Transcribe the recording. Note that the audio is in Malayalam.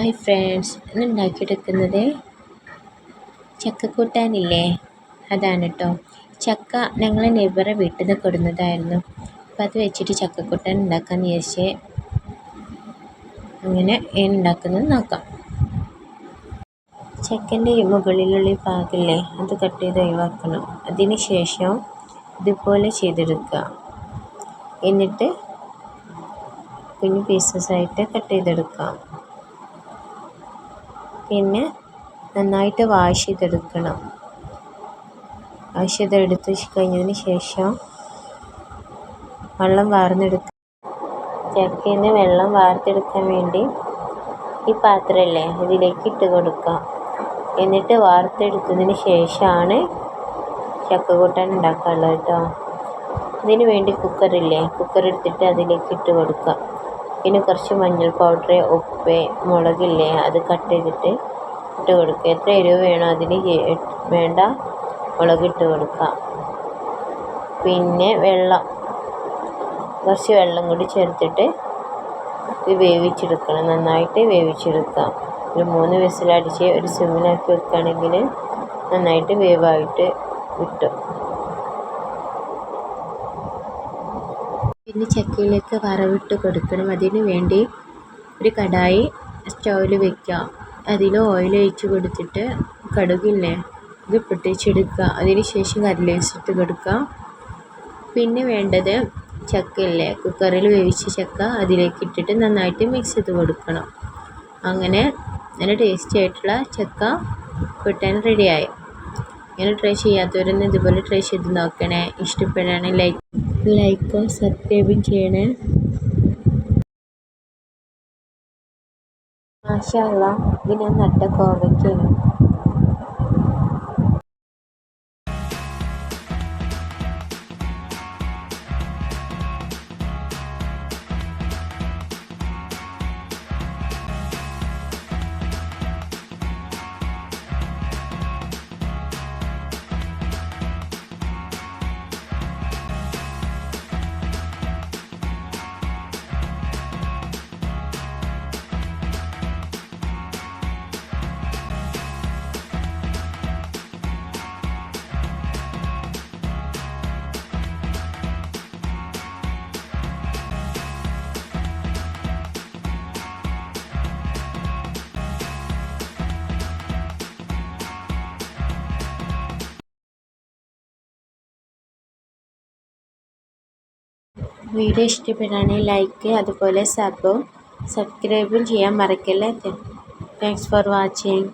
ഹായ് ഫ്രണ്ട്സ് ഇന്ന് ഉണ്ടാക്കിയെടുക്കുന്നത് ചക്കക്കൂട്ടാനില്ലേ? അതാണ് കേട്ടോ ചക്ക ഞങ്ങൾ നെവറെ വീട്ടിൽ നിന്ന് കൊടുന്നതായിരുന്നു. അപ്പോൾ അത് വെച്ചിട്ട് ചക്കക്കൂട്ടാൻ ഉണ്ടാക്കാമെന്ന് വിചാരിച്ച് അങ്ങനെ ഉണ്ടാക്കുന്നത് നോക്കാം. ചക്കന്റെ മുകളിലുള്ള പാകില്ലേ അത് കട്ട് ചെയ്ത് ഒഴിവാക്കണം. അതിന് ശേഷം ഇതുപോലെ ചെയ്തെടുക്കുക. എന്നിട്ട് കുഞ്ഞു പീസസ് ആയിട്ട് കട്ട് ചെയ്തെടുക്കാം പിന്നെ നന്നായിട്ട് വാഷ് ചെയ്തെടുക്കണം. വാഷ് ചെയ്തെടുത്ത് കഴിഞ്ഞതിന് ശേഷം വെള്ളം വാർന്നെടുക്കുക ചക്കയിൽ വെള്ളം വാർത്തെടുക്കാൻ വേണ്ടി ഈ പാത്രമല്ലേ ഇതിലേക്ക് ഇട്ട് കൊടുക്കാം. എന്നിട്ട് വാർത്തെടുത്തതിന് ശേഷമാണ് ചക്ക കൂട്ടാൻ ഉണ്ടാക്കാനുള്ളത് കേട്ടോ ഇതിന് വേണ്ടി കുക്കറില്ലേ കുക്കർ എടുത്തിട്ട് അതിലേക്ക് ഇട്ട് കൊടുക്കാം. പിന്നെ കുറച്ച് മഞ്ഞൾ പൗഡർ ഉപ്പ് മുളകില്ലേ അത് കട്ട് ചെയ്തിട്ട് ഇട്ട് കൊടുക്കുക എത്ര എരിവ് വേണോ അതിന് വേണ്ട മുളകിട്ട് കൊടുക്കാം. പിന്നെ വെള്ളം കുറച്ച് വെള്ളം കൂടി ചേർത്തിട്ട് ഇത് വേവിച്ചെടുക്കണം. നന്നായിട്ട് വേവിച്ചെടുക്കുക ഒരു മൂന്ന് വിസിലടിച്ച് ഒരു സിമ്മിലാക്കി വെക്കുകയാണെങ്കിൽ നന്നായിട്ട് വേവായിട്ട് കിട്ടും. പിന്നെ ചക്കയിലേക്ക് വറവിട്ട് കൊടുക്കണം. അതിന് വേണ്ടി ഒരു കടായി സ്റ്റൗവിൽ വയ്ക്കുക അതിൽ ഓയിൽ ഒഴിച്ച് കൊടുത്തിട്ട് കടുകില്ലേ ഇത് പൊട്ടിച്ചെടുക്കുക. അതിന് ശേഷം കറിലേസിട്ട് കൊടുക്കുക. പിന്നെ വേണ്ടത് ചക്കയില്ലേ കുക്കറിൽ വേവിച്ച ചക്ക അതിലേക്ക് ഇട്ടിട്ട് നന്നായിട്ട് മിക്സ് ചെയ്ത് കൊടുക്കണം. അങ്ങനെ നല്ല ടേസ്റ്റി ആയിട്ടുള്ള ചക്ക കിട്ടാൻ റെഡിയായി ഇങ്ങനെ ട്രൈ ചെയ്യാത്തവരൊന്നും ഇതുപോലെ ട്രൈ ചെയ്ത് നോക്കണേ. ഇഷ്ടപ്പെടുകയാണെങ്കിൽ ലൈക്ക് ലൈക്കും സബ്സ്ക്രൈബും ചെയ്യണേ. മാഷാ ഇതിനെ ഇത് ഞാൻ നട്ട കോവയ്ക്കാണ് വീഡിയോ ഇഷ്ടപ്പെടുകയാണെങ്കിൽ ലൈക്ക് അതുപോലെ സബും സബ്സ്ക്രൈബും ചെയ്യാൻ മറക്കല്ലേ. Thanks for watching